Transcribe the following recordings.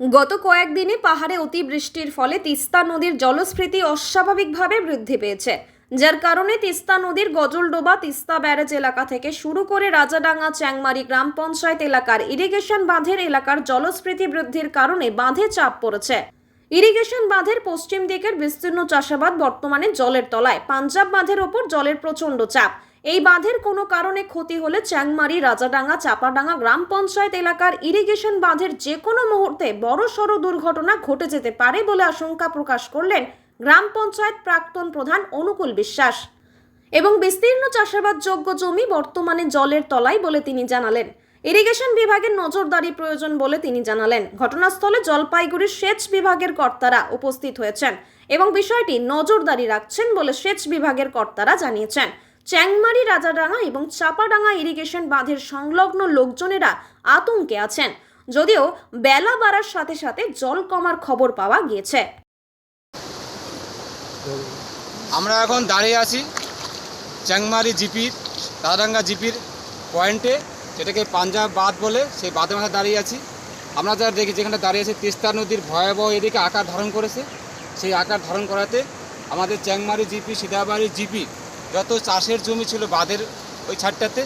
গত কয়েকদিনে পাহাড়ে অতিবৃষ্টির ফলে তিস্তা নদীর জলস্ফীতি অস্বাভাবিকভাবে বৃদ্ধি পেয়েছে, যার কারণে তিস্তা নদীর গজলডোবা তিস্তা ব্যারেজ এলাকা থেকে শুরু করে রাজাডাঙ্গা চ্যাংমারি গ্রাম পঞ্চায়েত এলাকার ইরিগেশন বাঁধের এলাকার জলস্ফীতি বৃদ্ধির কারণে বাঁধে চাপ পড়েছে। ইরিগেশন বাঁধের পশ্চিম দিকের বিস্তীর্ণ চাষাবাদ বর্তমানে জলের তলায়। পাঞ্জাব বাঁধের ওপর জলের প্রচণ্ড চাপ। এই বাঁধের কোনো কারণে ক্ষতি হলে চ্যাংমারি, রাজাডাঙ্গা, চাপাডাঙ্গা গ্রাম পঞ্চায়েত এলাকার ইরিগেশন বাঁধের যে কোনো মুহূর্তে বড় সড় দুর্ঘটনা ঘটে যেতে পারে বলে আশঙ্কা প্রকাশ করলেন গ্রাম পঞ্চায়েত প্রাক্তন প্রধান অনুকূল বিশ্বাস। এবং বিস্তীর্ণ চাষাবাদযোগ্য জমি বর্তমানে জলের তলায় বলে তিনি জানালেন। ইরিগেশন বিভাগের নজরদারি প্রয়োজন বলে তিনি জানালেন। ঘটনাস্থলে জলপাইগুড়ির সেচ বিভাগের কর্তারা উপস্থিত হয়েছেন এবং বিষয়টি নজরদারি রাখছেন বলে সেচ বিভাগের কর্তারা জানিয়েছেন। চ্যাংমারি রাজাডাঙ্গা এবং চাপাডাঙ্গা ইরিগেশন বাঁধের সংলগ্ন লোকজনেরা আতঙ্কে আছেন। যদিও বেলা বাড়ার সাথে সাথে জল কমার খবর পাওয়া গিয়েছে। আমরা এখন দাঁড়িয়ে আছি চ্যাংমারি জিপির দাদাঙ্গা জিপির পয়েন্টে, যেটাকে পাঞ্জাব বাঁধ বলে সেই বাঁধের মাথায় দাঁড়িয়ে আছি। আমরা যারা দেখি যেখানে দাঁড়িয়ে আছি, তিস্তা নদীর ভয়াবহ এদিকে আকার ধারণ করেছে। সেই আকার ধারণ করাতে আমাদের চ্যাংমারি জিপি সিদাবাড়ি জিপি যত চাষের জমি ছিল বাঁধের ওই ছাড়টাতে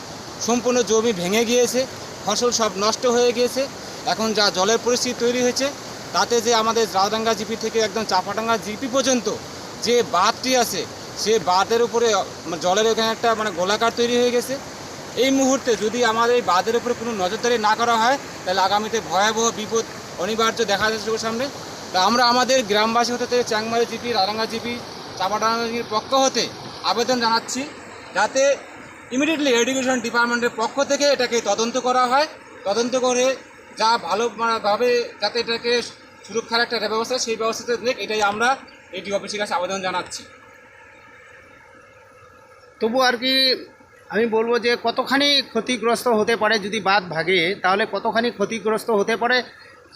সম্পূর্ণ জমি ভেঙে গিয়েছে, ফসল সব নষ্ট হয়ে গিয়েছে। এখন যা জলের পরিস্থিতি তৈরি হয়েছে, তাতে যে আমাদের রাজডাঙ্গা জিপি থেকে একদম চাপাডাঙ্গা জিপি পর্যন্ত যে বাঁধটি আছে, সে বাঁধের উপরে মানে জলের ওখানে একটা মানে গোলাকার তৈরি হয়ে গেছে। এই মুহূর্তে যদি আমাদের এই বাঁধের উপরে কোনো নজরদারি না করা হয়, তাহলে আগামীতে ভয়াবহ বিপদ, অনিবার্য দেখা যাচ্ছে চোখের সামনে। তা আমরা আমাদের গ্রামবাসী হতে থেকে চ্যাংমারি জিপি রারাঙ্গা জিপি, চাপাডাঙ্গা জিপির পক্ষ হতে আবেদন জানাচ্ছি যাতে ইমিডিয়েটলি এডুকেশন ডিপার্টমেন্টের পক্ষ থেকে এটাকে তদন্ত করা হয়। তদন্ত করে যা ভালো মানে যাতে এটাকে সুরক্ষার একটা ব্যবস্থা, সেই ব্যবস্থাতে দেখ এটাই আমরা এটি অফিসের কাছে আবেদন জানাচ্ছি। তবু আর কি আমি বলব যে কতখানি ক্ষতিগ্রস্ত হতে পারে যদি বাদ ভাগে, তাহলে কতখানি ক্ষতিগ্রস্ত হতে পারে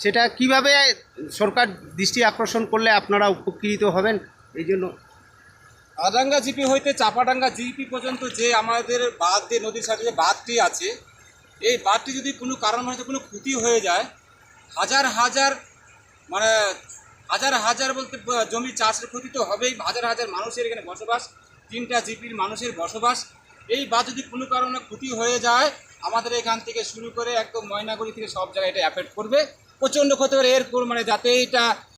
সেটা কীভাবে সরকার দৃষ্টি আকর্ষণ করলে আপনারা উপকৃত হবেন, এই জন্য আদাঙ্গা জিপি হইতে চাপাডাঙ্গা জিপি পর্যন্ত যে আমাদের বাঁধ দিয়ে, নদীর সাথে যে বাঁধটি আছে, এই বাঁধটি যদি কোনো কারণবশত কোনো ক্ষতি হয়ে যায়, হাজার হাজার মানে হাজার হাজার বলতে জমি চাষের ক্ষতি তো হবেই, হাজার হাজার মানুষের এখানে বসবাস, তিনটা জিপির মানুষের বসবাস, এই বাঁধ যদি কোনো কারণে ক্ষতি হয়ে যায়, আমাদের এখান থেকে শুরু করে একদম ময়নাগুড়ি থেকে সব জায়গায় এটা অ্যাফেক্ট করবে। প্রচণ্ড ক্ষতি করে এর মানে যাতে এটা